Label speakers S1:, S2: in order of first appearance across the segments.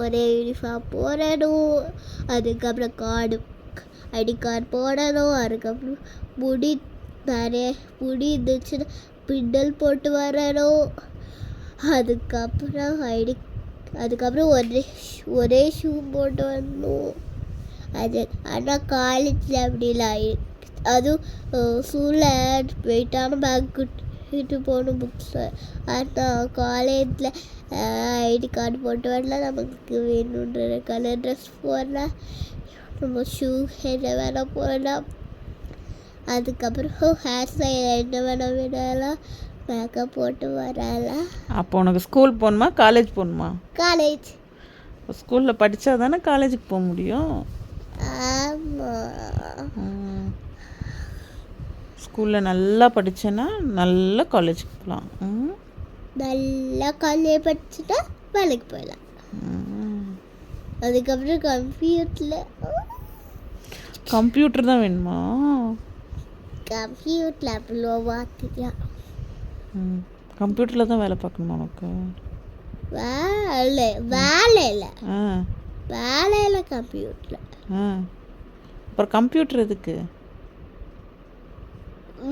S1: ஒரே யூனிஃபார்ம் போடணும் அதுக்கப்புறம் கார்டு ஐடி கார்டு போடணும் அதுக்கப்புறம் முடி நிறைய முடி இருந்துச்சுன்னா பின்னல் போட்டு வரணும். அதுக்கப்புறம் ஐடி அதுக்கப்புறம் ஒரே ஒரே ஷூ போட்டு வரணும். அது ஆனால் காலேஜில் அப்படி இல்லை அதுவும் ஸ்கூலில் வெயிட்டான பேக் இட்டு போகணும் புக்ஸு ஆனால் காலேஜில் ஐடி கார்டு போட்டு வரலாம் நமக்கு வேணுன்ற கலர் ட்ரெஸ் போடலாம் நம்ம ஷூ என்ன வேணால் போடலாம். அதுக்கப்புறம் ஹேர் ஸ்டைல் என்ன வேணால் விடலாம். மேக்கப் போட்டு வரலாம்.
S2: அப்போ உனக்கு ஸ்கூல் போகணுமா காலேஜ் போகணுமா?
S1: காலேஜ்
S2: ஸ்கூலில் படித்தா தானே காலேஜுக்கு போக முடியும்?
S1: ஆமாம்
S2: ஸ்கூலில் நல்லா படித்தேன்னா நல்ல காலேஜுக்கு போகலாம் ம்.
S1: நல்லா காலேஜ் படிச்சுட்டா வேலைக்கு போயிடலாம். அதுக்கப்புறம் கம்ப்யூட்டரில்
S2: கம்ப்யூட்டர் தான் வேணுமா?
S1: கம்ப்யூட்டரில் அவ்வளோ பார்த்துக்கலாம்
S2: ம். கம்ப்யூட்டரில் தான் வேலை பார்க்கணுமா உனக்கு?
S1: வேலை வேலையில்
S2: ஆ.
S1: வேலையில் கம்ப்யூட்டரில்
S2: ஆ. அப்புறம் கம்ப்யூட்டர் எதுக்கு?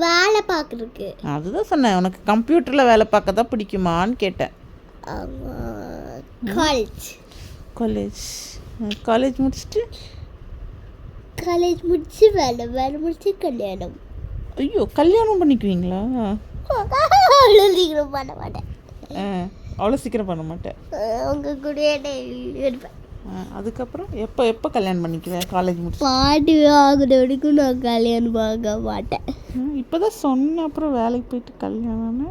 S1: வேலை பார்க்குறதுக்கு.
S2: அதுதான் சொன்னேன் உனக்கு கம்ப்யூட்டரில் வேலை பார்க்க தான் பிடிக்குமான்னு கேட்டேன்.
S1: காலேஜ்
S2: காலேஜ் காலேஜ் முடிச்சுட்டு?
S1: காலேஜ் முடிச்சு வேலை வேலை முடிச்சு கல்யாணம்.
S2: ஐயோ கல்யாணம் பண்ணிக்குவீங்களா?
S1: அவ்வளோ சீக்கிரம் பண்ண மாட்டேன்.
S2: அவ்வளோ சீக்கிரம் பண்ண மாட்டேன்.
S1: கூடயே daily இருப்பேன்.
S2: அதுக்கப்புறம் எப்போ எப்போ கல்யாணம் பண்ணிக்குவேன் காலேஜ் முடிச்சு.
S1: பாட்டி ஆகுற வரைக்கும் நான் கல்யாணம் பார்க்க மாட்டேன்.
S2: இப்போ தான் சொன்ன அப்புறம் வேலைக்கு போயிட்டு கல்யாணம்னு?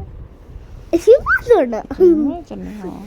S1: சொன்னேன்
S2: சொன்னேன்?